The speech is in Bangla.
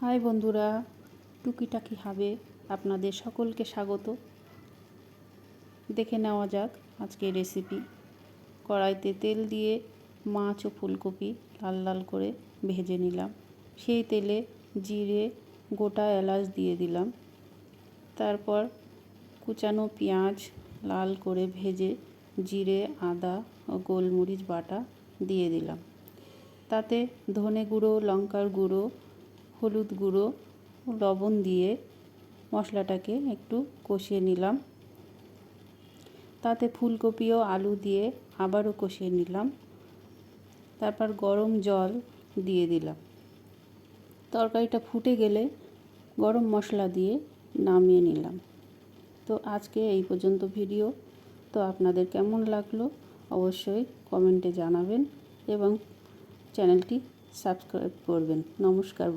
হাই বন্ধুরা, টুকিটাকি হবে আপনাদের সকলকে স্বাগত। দেখে নেওয়া যাক আজকে রেসিপি কড়াইতে তেল দিয়ে মাছ ও ফুলকপি লাল লাল করে ভেজে নিলাম। সেই তেলে জিরে, গোটা এলাচ দিয়ে দিলাম। তারপর কুচানো পেঁয়াজ লাল করে ভেজে জিরে, আদা ও গোলমরিচ বাটা দিয়ে দিলাম। তাতে ধনে গুঁড়ো, লঙ্কার গুঁড়ো হলুদ গুঁড়ো, লবণ দিয়ে মশলাটাকে একটু কষিয়ে নিলাম। তাতে ফুলকপি ও আলু দিয়ে আবারও কষিয়ে নিলাম। তারপর গরম জল দিয়ে দিলাম। তরকারিটা ফুটে গেলে গরম মশলা দিয়ে নামিয়ে নিলাম। তো আজকে এই পর্যন্ত ভিডিও। তো আপনাদের কেমন লাগল অবশ্যই কমেন্টে জানাবেন এবং চ্যানেলটি সাবস্ক্রাইব করবেন। নমস্কার